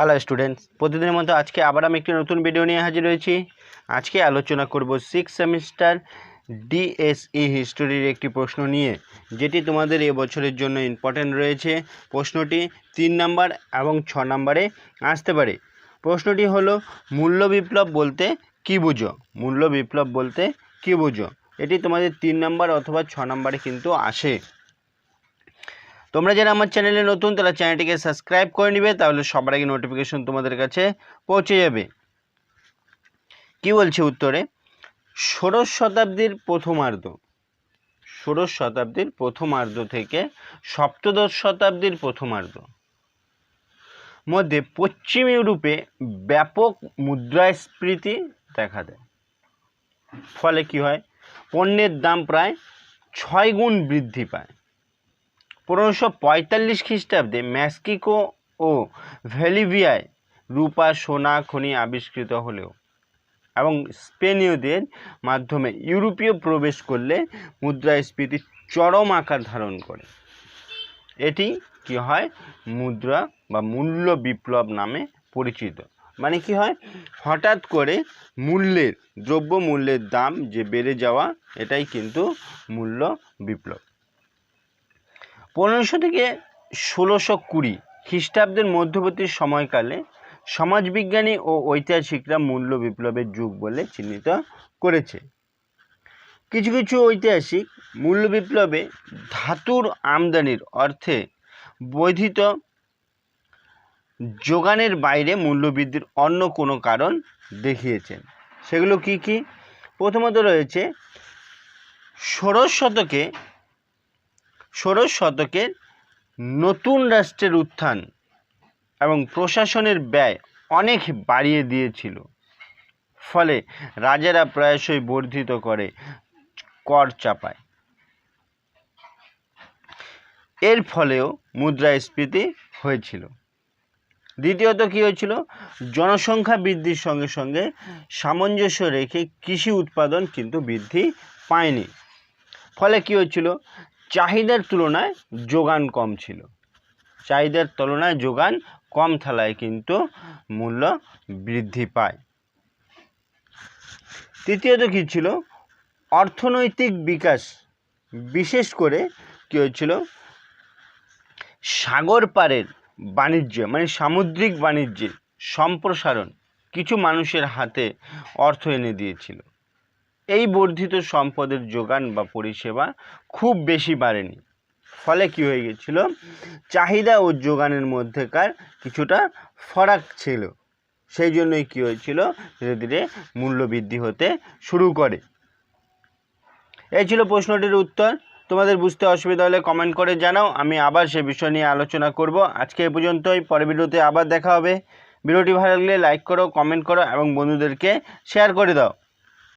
Hello students প্রতিদিনের মতো আজকে আবার আমি একটি নতুন ভিডিও নিয়ে হাজির হয়েছি। আজকে আলোচনা করব সিক্স সেমিস্টার ডিএসই হিস্টোরির একটি প্রশ্ন নিয়ে, যেটি তোমাদের এবছরের জন্য ইম্পর্ট্যান্ট রয়েছে। প্রশ্নটি তিন নাম্বার এবং ছ নাম্বারে আসতে পারে। প্রশ্নটি হলো, মূল্য বিপ্লব বলতে কী বুঝো? মূল্য বিপ্লব বলতে কী বুঝো? এটি তোমাদের তিন নাম্বার অথবা ছ নাম্বারে কিন্তু আসে। তোমরা যারা আমার চ্যানেলে নতুন, তারা চ্যানেলটিকে সাবস্ক্রাইব করে নিবে, তাহলে সবার আগে নোটিফিকেশন তোমাদের কাছে পৌঁছে যাবে। কি বলছে উত্তরে? ষোড়শ শতাব্দীর প্রথমার্ধ। ষোড়শ শতাব্দীর প্রথমার্ধ থেকে সপ্তদশ শতাব্দীর প্রথমার্ধ। মধ্যে পশ্চিম ইউরোপে ব্যাপক মুদ্রাস্ফীতি দেখা দেয়। ফলে কি হয়? পণ্যের দাম প্রায় ছয় গুণ বৃদ্ধি পায়। পনেরোশো পঁয়তাল্লিশ খ্রিস্টাব্দে ম্যাক্সিকো ও ভ্যালিভিয়ায় রূপা সোনা খনি আবিষ্কৃত হলেও এবং স্পেনীয়দের মাধ্যমে ইউরোপীয় প্রবেশ করলে মুদ্রাস্ফীতি চরম আকার ধারণ করে। এটি কি হয়? মুদ্রা বা মূল্য বিপ্লব নামে পরিচিত। মানে কি হয়? হঠাৎ করে মূল্যের দ্রব্য মূল্যের দাম যে বেড়ে যাওয়া, এটাই কিন্তু মূল্য বিপ্লব। পনেরোশো থেকে ষোলোশো কুড়ি খ্রিস্টাব্দের মধ্যবর্তী সময়কালে সমাজবিজ্ঞানী ও ঐতিহাসিকরা মূল্য বিপ্লবের যুগ বলে চিহ্নিত করেছে। কিছু কিছু ঐতিহাসিক মূল্য বিপ্লবে ধাতুর আমদানির অর্থে বর্ধিত যোগানের বাইরে মূল্যবৃদ্ধির অন্য কোনো কারণ দেখিয়েছেন। সেগুলো কি কি? প্রথমত রয়েছে, ষোড়শ শতকে ষোড়শ শতকে নতুন রাষ্ট্রের উত্থান এবং প্রশাসনের ব্যয় অনেক বাড়িয়ে দিয়েছিল। ফলে রাজারা প্রায়শই বর্ধিত করে কর চাপায়। এর ফলেও মুদ্রাস্ফীতি হয়েছিল। দ্বিতীয়ত কী হয়েছিল? জনসংখ্যা বৃদ্ধির সঙ্গে সঙ্গে সামঞ্জস্য রেখে কৃষি উৎপাদন কিন্তু বৃদ্ধি পায়নি। ফলে কী হয়েছিল? চাহিদার তুলনায় যোগান কম ছিল। চাহিদার তুলনায় যোগান কম থালায় কিন্তু মূল্য বৃদ্ধি পায়। তৃতীয়ত কী ছিল? অর্থনৈতিক বিকাশ, বিশেষ করে কী হয়েছিল? সাগর পাড়ের বাণিজ্য মানে সামুদ্রিক বাণিজ্যের সম্প্রসারণ কিছু মানুষের হাতে অর্থ এনে দিয়েছিল। এই বর্ধিত সম্পদের যোগান বা পরিষেবা খুব বেশি বাড়েনি। ফলে কি হয়ে গেছিল? চাহিদা ও যোগানের মধ্যেকার কিছুটা ফরাক ছিল। সেই জন্যই কী হয়েছিল? ধীরে ধীরে মূল্য বৃদ্ধি হতে শুরু করে। এই ছিল প্রশ্নটির উত্তর। তোমাদের বুঝতে অসুবিধা হলে কমেন্ট করে জানাও। আমি আবার সে বিষয় নিয়ে আলোচনা করব। আজকে এ পর্যন্তই। পরের ভিডিওতে আবার দেখা হবে। ভিডিওটি ভালো লাগলে লাইক করো কমেন্ট করো এবং বন্ধুদেরকে শেয়ার করে দাও।